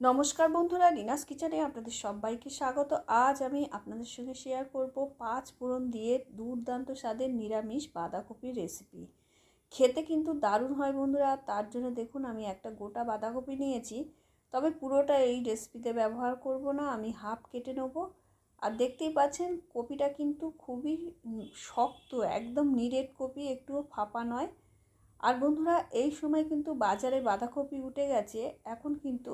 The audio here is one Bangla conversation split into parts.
নমস্কার বন্ধুরা রিনাস কিচেনে আপনাদের সবাইকে স্বাগত। আজ আমি আপনাদের সঙ্গে শেয়ার করব পাঁচ ফোড়ন দিয়ে দুর্দান্ত স্বাদের নিরামিষ বাঁধাকপির রেসিপি খেতে কিন্তু দারুণ হয় বন্ধুরা, তার জন্য দেখুন আমি একটা গোটা বাঁধাকপি নিয়েছি। তবে পুরোটা এই রেসিপিতে ব্যবহার করব না, আমি হাফ কেটে নেব। আর দেখতেই পাচ্ছেন, কপিটা কিন্তু খুবই শক্ত, একদম নিরেট কপি, একটুও ফাঁপা নয়। আর বন্ধুরা, এই সময় কিন্তু বাজারে বাঁধাকপি উঠে গেছে, এখন কিন্তু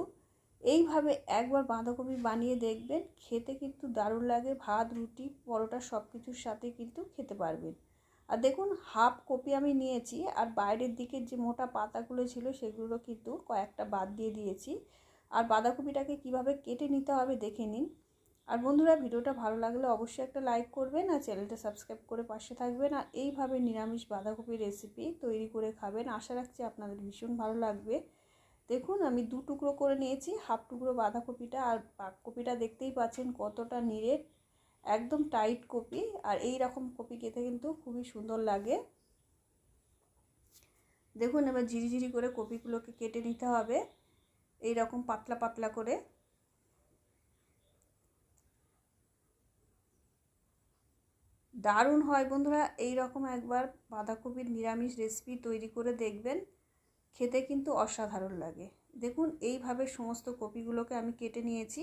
এইভাবে একবার বাঁধাকপি বানিয়ে দেখবেন, খেতে কিন্তু দারুণ লাগে। ভাত, রুটি, পরোটা সব কিছুর সাথে কিন্তু খেতে পারবেন। আর দেখুন, হাফ কপি আমি নিয়েছি আর বাইরের দিকের যে মোটা পাতাগুলো ছিল সেগুলো কিন্তু কয়েকটা বাদ দিয়ে দিয়েছি। আর বাঁধাকপিটাকে কীভাবে কেটে নিতে হবে দেখে নিন। আর বন্ধুরা, ভিডিওটা ভালো লাগলে অবশ্যই একটা লাইক করবেন আর চ্যানেলটা সাবস্ক্রাইব করে পাশে থাকবেন। আর এইভাবে নিরামিষ বাঁধাকপির রেসিপি তৈরি করে খাবেন। আশা রাখছি আপনাদের ভীষণ ভালো লাগবে। দেখুন, আমি দু টুকরো করে নিয়েছি, হাফ টুকরো বাঁধাকপিটা আর কপিটা দেখতেই পাচ্ছেন কতটা নিরেট, একদম টাইট কপি আর এই রকম কপি খেতে কিন্তু খুবই সুন্দর লাগে। দেখুন, এবার ঝিরিঝিরি করে কপিগুলোকে কেটে নিতে হবে, এই রকম পাতলা পাতলা করে। দারুণ হয় বন্ধুরা, এই রকম একবার বাঁধাকপির নিরামিষ রেসিপি তৈরি করে দেখবেন। খেতে কিন্তু অসাধারণ লাগে। দেখুন, এইভাবে সমস্ত কপিগুলোকে আমি কেটে নিয়েছি।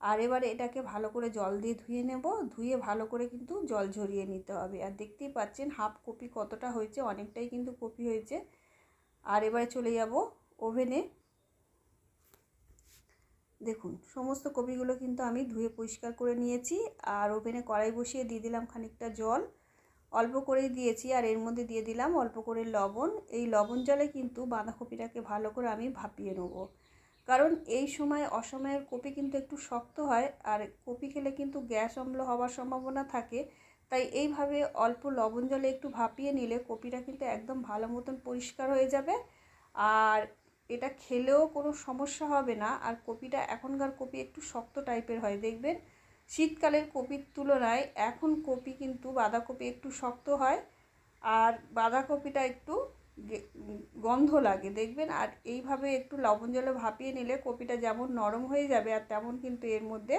আর এবারে এটাকে ভালো করে জল দিয়ে ধুয়ে নেব। ধুয়ে ভালো করে কিন্তু জল ঝরিয়ে নিতে হবে। আর দেখতেই পাচ্ছেন, হাফ কপি কতটা হয়েছে, অনেকটাই কিন্তু কপি হয়েছে। আর এবারে চলে যাব ওভেনে। দেখুন, সমস্ত কপিগুলো কিন্তু আমি ধুয়ে পরিষ্কার করে নিয়েছি। আর ওভেনে কড়াই বসিয়ে দিয়ে দিলাম খানিকটা জল। অল্প করেই দিয়েছি আর এর মধ্যে দিয়ে দিলাম অল্প করে লবণ। এই লবণ জলে কিন্তু বাঁধাকপিটাকে ভালো করে আমি ভাপিয়ে নেব। কারণ এই সময় অসময়ের কপি কিন্তু একটু শক্ত হয় আর কপি খেলে কিন্তু গ্যাস অম্ল হওয়ার সম্ভাবনা থাকে। তাই এইভাবে অল্প লবণ জলে একটু ভাপিয়ে নিলে কপিটা কিন্তু একদম ভালো মতন পরিষ্কার হয়ে যাবে। আর এটা খেলেও কোনো সমস্যা হবে না। আর কপিটা এখনকার কপি একটু শক্ত টাইপের হয়, দেখবেন? শীতকালের কপির তুলনায় এখন কপি কিন্তু বাঁধাকপি একটু শক্ত হয় আর বাঁধাকপিটা একটু গন্ধ লাগে, দেখবেন? আর এইভাবে একটু লবণ জলে ভাপিয়ে নিলে কপিটা যেমন নরম হয়ে যাবে আর তেমন কিন্তু এর মধ্যে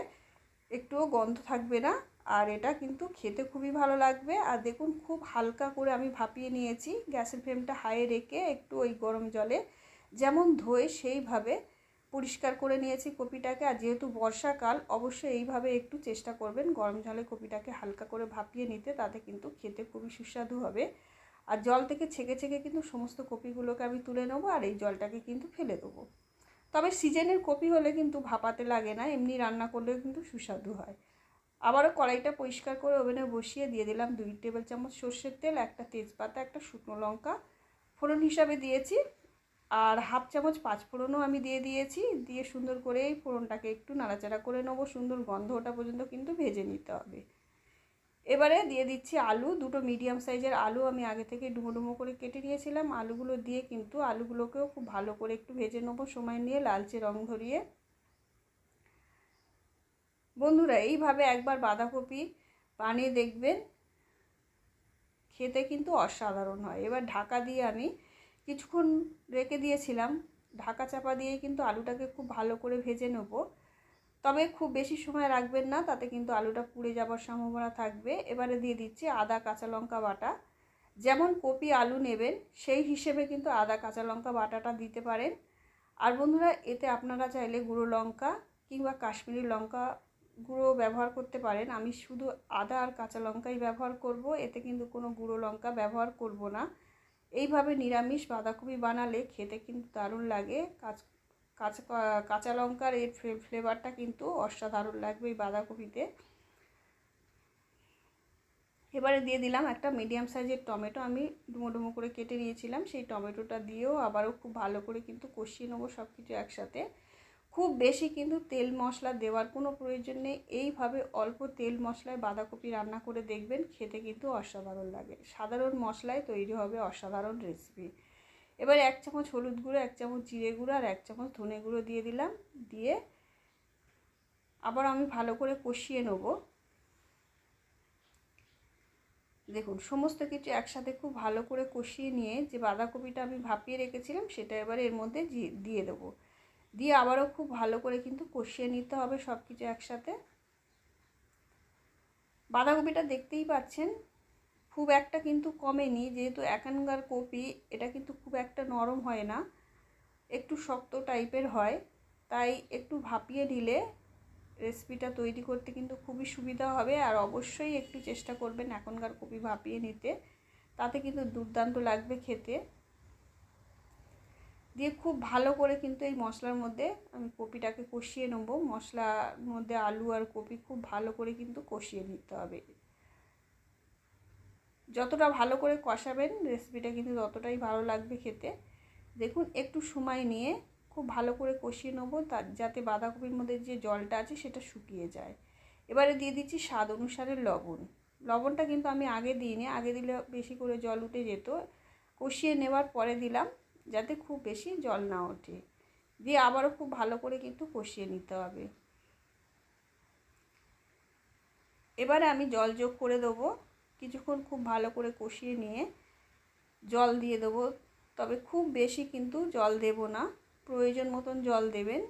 একটুও গন্ধ থাকবে না। আর এটা কিন্তু খেতে খুবই ভালো লাগবে। আর দেখুন, খুব হালকা করে আমি ভাপিয়ে নিয়েছি। গ্যাসের ফ্লেমটা হাইয়ে রেখে একটু ওই গরম জলে যেমন ধোয়ে সেইভাবে পরিষ্কার করে নিয়েছি কপিটাকে। আর যেহেতু বর্ষাকাল, অবশ্যই এইভাবে একটু চেষ্টা করবেন গরম জলে কপিটাকে হালকা করে ভাপিয়ে নিতে, তাতে কিন্তু খেতে খুবই সুস্বাদু হবে। আর জল থেকে ছেঁকে ছেঁকে কিন্তু সমস্ত কপিগুলোকে আমি তুলে নেব আর এই জলটাকে কিন্তু ফেলে দেবো। তবে সিজনের কপি হলে কিন্তু ভাপাতে লাগে না, এমনি রান্না করলেও কিন্তু সুস্বাদু হয়। আবারও কড়াইটা পরিষ্কার করে ওভেনে বসিয়ে দিয়ে দিলাম দুই টেবিল চামচ সর্ষের তেল, একটা তেজপাতা, একটা শুকনো লঙ্কা। ফোড়ন হিসাবে দিয়েছি। আর হাফ চামচ পাঁচ ফোড়নও আমি দিয়ে দিয়েছি। দিয়ে সুন্দর করে এই ফোড়নটাকে একটু নাড়াচাড়া করে নেব। সুন্দর গন্ধ ওটা পর্যন্ত কিন্তু ভেজে নিতে হবে। এবারে দিয়ে দিচ্ছি আলু। দুটো মিডিয়াম সাইজের আলু আমি আগে থেকে ডুমো ডুমো করে কেটে নিয়েছিলাম। আলুগুলো দিয়ে কিন্তু আলুগুলোকেও খুব ভালো করে একটু ভেজে নেব সময় নিয়ে লালচে রং ধরিয়ে। বন্ধুরা, এইভাবে একবার বাঁধাকপি বানিয়ে দেখবেন, খেতে কিন্তু অসাধারণ হয়। এবার ঢাকা দিয়ে আমি কিছুক্ষণ রেখে দিয়েছিলাম। ঢাকা চাপা দিয়ে কিন্তু আলুটাকে খুব ভালো করে ভেজে নেব। তবে খুব বেশি সময় রাখবেন না, তাতে কিন্তু আলুটা পুড়ে যাবার সম্ভাবনা থাকবে। এবারে দিয়ে দিচ্ছি আদা কাঁচা লঙ্কা বাটা। যেমন কপি আলু নেবেন, সেই হিসেবে কিন্তু আদা কাঁচা লঙ্কা বাটাটা দিতে পারেন। আর বন্ধুরা, এতে আপনারা চাইলে গুঁড়ো লঙ্কা কিংবা কাশ্মীরি লঙ্কা গুঁড়ো ব্যবহার করতে পারেন। আমি শুধু আদা আর কাঁচা লঙ্কাই ব্যবহার করব, এতে কিন্তু কোনো গুঁড়ো লঙ্কা ব্যবহার করব না। এইভাবে নিরামিষ বাঁধাকপি বানালে খেতে কিন্তু দারুণ লাগে। কাঁচ, কাঁচা কাঁচা লঙ্কার এর ফ্লেভারটা কিন্তু অসাধারণ লাগবে এই বাঁধাকপিতে। এবারে দিয়ে দিলাম একটা মিডিয়াম সাইজের টমেটো। আমি ডুমো ডুমো করে কেটে নিয়েছিলাম। সেই টমেটোটা দিয়েও আবারও খুব ভালো করে কিন্তু কষিয়ে নেব সব কিছু একসাথে। খুব বেশি কিন্তু তেল মশলা দেওয়ার কোনো প্রয়োজন নেই। এইভাবে অল্প তেল মশলায় বাঁধাকপি রান্না করে দেখবেন, খেতে কিন্তু অসাধারণ লাগে। সাধারণ মশলায় তৈরি হবে অসাধারণ রেসিপি এবার এক চামচ হলুদ গুঁড়ো, এক চামচ জিরে গুঁড়ো আর এক চামচ ধনে গুঁড়ো দিয়ে দিলাম। দিয়ে আবার আমি ভালো করে কষিয়ে নেব। দেখুন, সমস্ত কিছু একসাথে খুব ভালো করে কষিয়ে নিয়ে যে বাঁধাকপিটা আমি ভাপিয়ে রেখেছিলাম, সেটা এবার এর মধ্যে দিয়ে দেবো। দিয়ে আবারও খুব ভালো করে কিন্তু কষিয়ে নিতে হবে সব কিছু একসাথে। বাঁধাকপিটা দেখতেই পাচ্ছেন, খুব একটা কিন্তু কমেনি, যেহেতু এখানকার কপি, এটা কিন্তু খুব একটা নরম হয় না, একটু শক্ত টাইপের হয়, তাই একটু ভাপিয়ে নিলে রেসিপিটা তৈরি করতে কিন্তু খুবই সুবিধা হবে, আর অবশ্যই একটু চেষ্টা করবেন এখনকার কপি ভাপিয়ে নিতে, তাতে কিন্তু দুর্দান্ত লাগবে খেতে। দিয়ে খুব ভালো করে কিন্তু এই মশলার মধ্যে আমি কপিটাকে কষিয়ে নেব। মশলার মধ্যে আলু আর কপি খুব ভালো করে কিন্তু কষিয়ে নিতে হবে। যতটা ভালো করে কষাবেন রেসিপিটা কিন্তু ততটাই ভালো লাগবে খেতে। দেখুন, একটু সময় নিয়ে খুব ভালো করে কষিয়ে নেব, তার যাতে বাঁধাকপির মধ্যে যে জলটা আছে সেটা শুকিয়ে যায়। এবারে দিয়ে দিচ্ছি স্বাদ অনুসারে লবণ। লবণটা কিন্তু আমি আগে দিইনি, আগে দিলে বেশি করে জল উঠে যেত। কষিয়ে নেওয়ার পরে দিলাম। যাতে খুব বেশি জল না ওঠে। দিয়ে আবারও খুব ভালো করে কিন্তু কষিয়ে নিতে হবে। এবারে আমি জল যোগ করে দেবো। কিছুক্ষণ খুব ভালো করে কষিয়ে নিয়ে জল দিয়ে দেবো। তবে খুব বেশি কিন্তু জল দেব না। প্রয়োজন মতন জল দেবেন।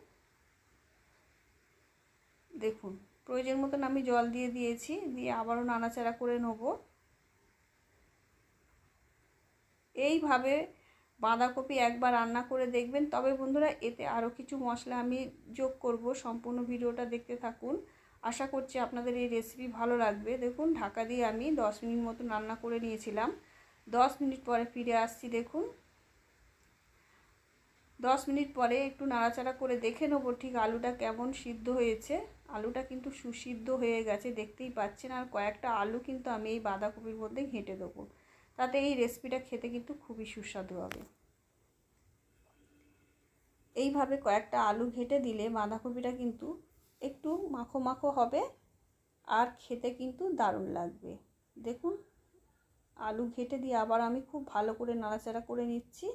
দেখুন, প্রয়োজন মতন আমি জল দিয়ে দিয়েছি। দিয়ে আবারও নাড়াচাড়া করে নেব। এইভাবে বাঁধাকপি একবার রান্না করে দেখবেন। তবে বন্ধুরা, এতে আরও কিছু মশলা আমি যোগ করব। সম্পূর্ণ ভিডিওটা দেখতে থাকুন। আশা করছি আপনাদের এই রেসিপি ভালো লাগবে। দেখুন, ঢাকা দিয়ে আমি দশ মিনিট মতো রান্না করে নিয়েছিলাম। দশ মিনিট পরে ফিরে আসছি, দেখুন। দশ মিনিট পরে একটু নাড়াচাড়া করে দেখে নেব ঠিক আলুটা কেমন সিদ্ধ হয়েছে। আলুটা কিন্তু সুসিদ্ধ হয়ে গেছে, দেখতেই পাচ্ছেন। আর কয়েকটা আলু কিন্তু আমি এই বাঁধাকপির মধ্যে ঘেঁটে দেবো। তাতে এই রেসিপিটা খেতে কিন্তু খুবই সুস্বাদু হবে। এইভাবে কয়েকটা আলু ঘেটে দিলে বাঁধাকপিটা কিন্তু একটু মাখো মাখো হবে আর খেতে কিন্তু দারুণ লাগবে। দেখুন, আলু ঘেটে দিয়ে আবার আমি খুব ভালো করে নাড়াচাড়া করে নিচ্ছি।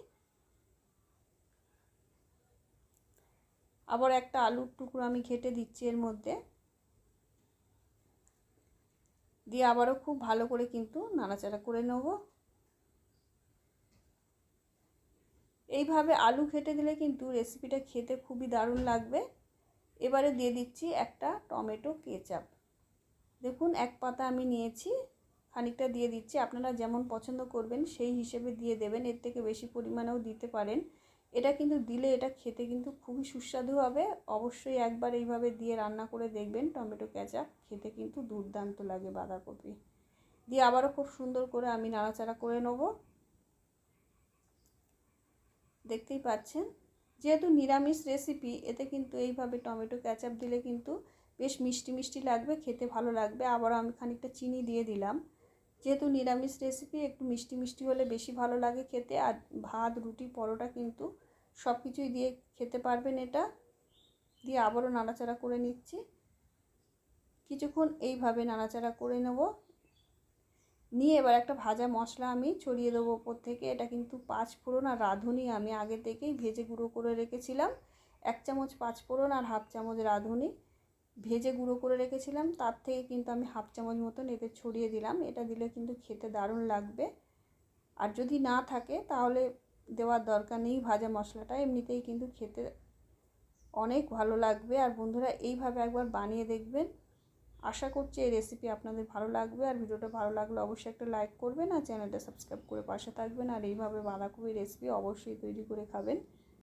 আবার একটা আলুর টুকরো আমি ঘেটে দিচ্ছি এর মধ্যে। দিয়ে আবারও খুব ভালো করে কিন্তু নাড়াচাড়া করে নেব। এইভাবে আলু ঘেটে দিলে কিন্তু রেসিপিটা খেতে খুবই দারুণ লাগবে। এবারে দিয়ে দিচ্ছি একটা টমেটো কেচাপ। দেখুন, এক পাতা আমি নিয়েছি, খানিকটা দিয়ে দিচ্ছি। আপনারা যেমন পছন্দ করবেন, সেই হিসেবে দিয়ে দেবেন। এর থেকে বেশি পরিমাণেও দিতে পারেন। এটা কিন্তু দিলে এটা খেতে কিন্তু খুবই সুস্বাদু হবে। অবশ্যই একবার এইভাবে দিয়ে রান্না করে দেখবেন, টমেটো কেচাপ। খেতে কিন্তু দুর্দান্ত লাগে বাঁধাকপি। দিয়ে আবারও খুব সুন্দর করে আমি নাড়াচাড়া করে নেব। দেখতেই পাচ্ছেন। যেহেতু নিরামিষ রেসিপি এতে কিন্তু এইভাবে টমেটো ক্যাচাপ দিলে কিন্তু বেশ মিষ্টি মিষ্টি লাগবে, খেতে ভালো লাগবে। আবার আমি খানিকটা চিনি দিয়ে দিলাম। যেহেতু নিরামিষ রেসিপি একটু মিষ্টি মিষ্টি হলে বেশি ভালো লাগে খেতে। আর ভাত, রুটি, পরোটা কিন্তু সব কিছুই দিয়ে খেতে পারবেন এটা। দিয়ে আবারও নাড়াচাড়া করে নিচ্ছি। কিছুক্ষণ এইভাবে নাড়াচাড়া করে নেব। নিয়ে এবার একটা ভাজা মশলা আমি ছড়িয়ে দেবো ওপর থেকে। এটা কিন্তু পাঁচ ফোড়ন আর রাঁধুনি আমি আগে থেকেই ভেজে গুঁড়ো করে রেখেছিলাম। এক চামচ পাঁচ ফোড়ন আর হাফ চামচ রাঁধুনি ভেজে গুঁড়ো করে রেখেছিলাম। তার থেকে কিন্তু আমি হাফ চামচ মতন এতে ছড়িয়ে দিলাম। এটা দিলে কিন্তু খেতে দারুণ লাগবে। আর যদি না থাকে তাহলে দেওয়ার দরকার নেই ভাজা মশলাটা। এমনিতেই কিন্তু খেতে অনেক ভালো লাগবে। আর বন্ধুরা, এইভাবে একবার বানিয়ে দেখবেন। আশা করছি এই রেসিপি আপনাদের ভালো লাগবে। আর ভিডিওটা ভালো লাগলে অবশ্যই একটা লাইক করবেন আর চ্যানেলটা সাবস্ক্রাইব করে পাশে থাকবেন। আর এইভাবে বাঁধাকপির রেসিপি অবশ্যই তৈরি করে খাবেন।